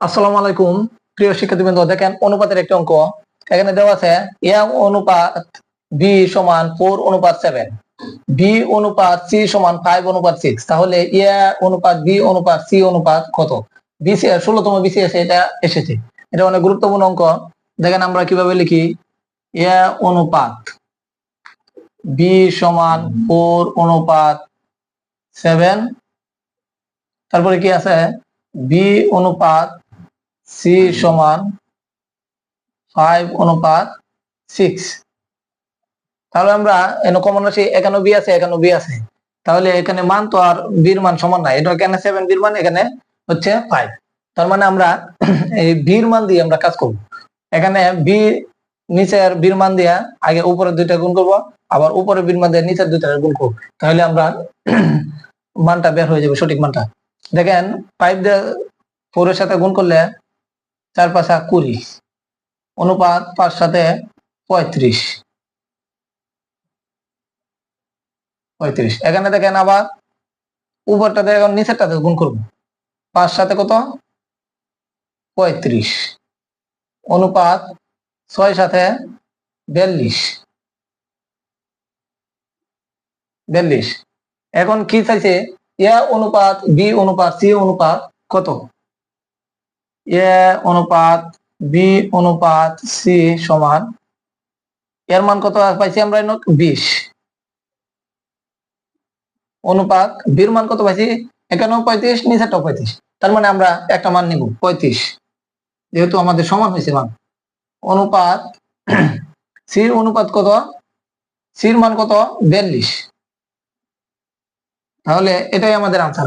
আসসালামু আলাইকুম। প্রিয় শিক্ষার্থীবৃন্দ, দেখেন অনুপাতের একটি অঙ্ক। এখানে দেওয়া আছে, এ অনুপাত বি সমান ফোর অনুপাত সেভেন। বি অনুপাত সি সমান ফাইভ অনুপাত সিক্স। তাহলে এ অনুপাত বি অনুপাত সি অনুপাত কত? বিসি ষোলোতম বিসি এসে এটা এসেছে। এটা অনেক গুরুত্বপূর্ণ অঙ্ক। দেখেন আমরা কীভাবে লিখি? এ অনুপাত বি সমান ফোর অনুপাত সেভেন। তারপরে কি আছে? বি অনুপাত সি সমান ফাইভ অনুপাত সিক্স তাহলে আমরা কমন রাশি এখানে বি আছে এখানে বি আছে। তাহলে এখানে মান তো আর বির মান সমান না এটা এখানে সেভেন বির মান? এখানে হচ্ছে ফাইভ তার মানে আমরা এই বির মান দিয়ে আমরা কাজ করব। এখানে বি নিচের বির মান দিয়ে আগে উপরের দুইটা গুণ করব, আবার উপরের বির মান দিয়ে নিচের দুইটা গুণ করব। তাহলে আমরা মানটা বের হয়ে যাবে সঠিক মানটা। দেখেন ফাইভ দিয়ে ফোরের সাথে গুণ করলে চার পাঁচা কুড়ি, অনুপাত পাঁচ সাথে পঁয়ত্রিশ। পঁয়ত্রিশ। এখানে দেখেন আবার উপরটাতে এখন নিচেরটাতে গুণ করব। পাঁচ সাথে কত? পঁয়ত্রিশ। অনুপাত ছয় সাথে বিয়াল্লিশ। বিয়াল্লিশ। এখন কি চাইছে? এ অনুপাত, বি অনুপাত, সি অনুপাত কত? এ অনুপাত, বি অনুপাত, সি সমান। এর মান কত পাইছি আমরা বিশ। অনুপাত বির মান কত পাইছি? এখানেও পঁয়ত্রিশ নিচেরটাও পঁয়ত্রিশ। তার মানে আমরা একটা মান নিব, পঁয়ত্রিশ। যেহেতু আমাদের সমান হয়েছে মান। অনুপাত সির অনুপাত কত? সির মান কত? বিয়াল্লিশ। তাহলে এটাই আমাদের আনসার